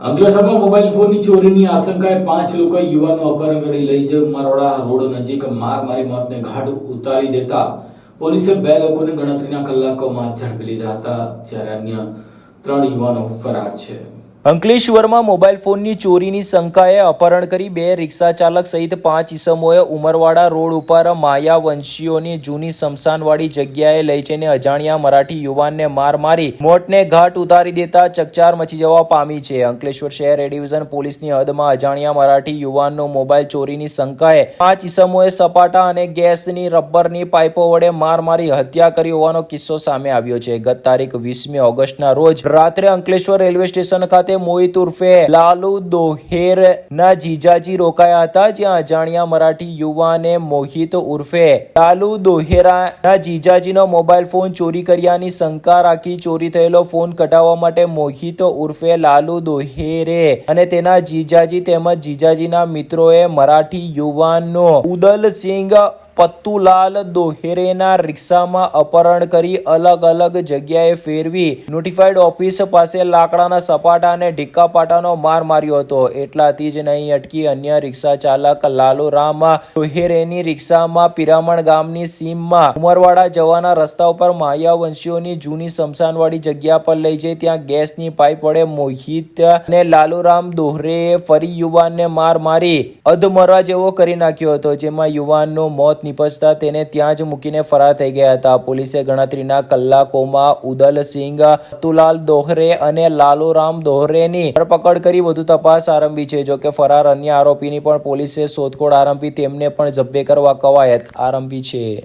અંકલેશ્વરમાં મોબાઈલ ફોનની ચોરીની આશંકાએ પાંચ લોકોએ યુવાનનું અપહરણ કરી લઈ જઈ ઉમરવાડા રોડ નજીક માર મારી મોતને ઘાટ ઉતારી દેતા પોલીસે બે લોકોને ગણતરીના કલાકોમાં ઝડપી લીધા હતા, જ્યારે અન્ય ત્રણ યુવાનો ફરાર છે. અંકલેશ્વરમાં મોબાઈલ ફોનની ચોરીની શંકાએ અપહરણ કરી બે રિક્ષા ચાલક સહિત પાંચ ઈસમોએ ઉમરવાડા રોડ ઉપર માયાવંશીઓની જૂની સ્મશાનવાળી જગ્યાએ લઈ જઈને અજાણ્યા મરાઠી યુવાનને માર મારી મોટને ઘાટ ઉતારી દેતા ચકચાર મચી જવા પામી છે. અંકલેશ્વર શહેર એ ડિવિઝન પોલીસની હદમાં અજાણ્યા મરાઠી યુવાનનો મોબાઈલ ચોરીની શંકાએ પાંચ ઈસમોએ સપાટા અને ગેસની રબરની પાઇપો વડે માર મારી હત્યા કરી હોવાનો કિસ્સો સામે આવ્યો છે. ગત તારીખ વીસમી ઓગસ્ટના રોજ રાત્રે અંકલેશ્વર રેલવે સ્ટેશન ખાતે મોહિત ઉર્ફે લાલુ દોહેર ના જીજાજી રોકાયા હતા, જ્યાં અજાણ્યા મરાઠી યુવાને મોહિત ઉર્ફે લાલુ દોહેરા ના જીજાજીનો મોબાઈલ ફોન ચોરી કર્યાની શંકા રાખી ચોરી થયેલો ફોન કઢાવવા માટે મોહિત ઉર્ફે લાલુ દોહેરે અને તેના જીજાજી તેમજ જીજાજીના મિત્રોએ મરાઠી યુવાનનો ઉદલસિંહ પત્તુલાલ દોહેરેના રિક્ષામાં અપહરણ કરી અલગ અલગ જગ્યાએ ફેરવી નોટિફાઈડ ઓફિસ પાસે લાકડાના સપાટા અને ઢીક્કા પાટાનો માર માર્યો હતો. એટલાથી જ નહીં અટકી અન્ય રિક્ષા ચાલક લાલુરામ દોહેરેની રિક્ષામાં પિરામણ ગામની સીમમાં ઉમરવાડા જવાના રસ્તા ઉપર માયાવંશીઓની જૂની સ્મશાનવાળી જગ્યા પર લઈ જઈ ત્યાં ગેસની પાઇપ વડે મોહિત અને લાલુરામ દોહરેએ ફરી યુવાનને માર મારી અધમરા જેવો કરી નાખ્યો હતો, જેમાં યુવાનનું મોત નિપજતા તેને ત્યાં જ મૂકીને ફરાર થઈ ગયા હતા. પોલીસે ગણતરીના કલાકોમાં ઉદલસિંહ તુલાલ દોહરે અને લાલુરામ દોહરેની ધરપકડ કરી. વધુ તપાસ આરંભી છે. જોકે ફરાર અન્ય આરોપીની પણ પોલીસે શોધખોળ આરંભી. તેમને પણ જબ્બે કરવા કવાયત આરંભી છે.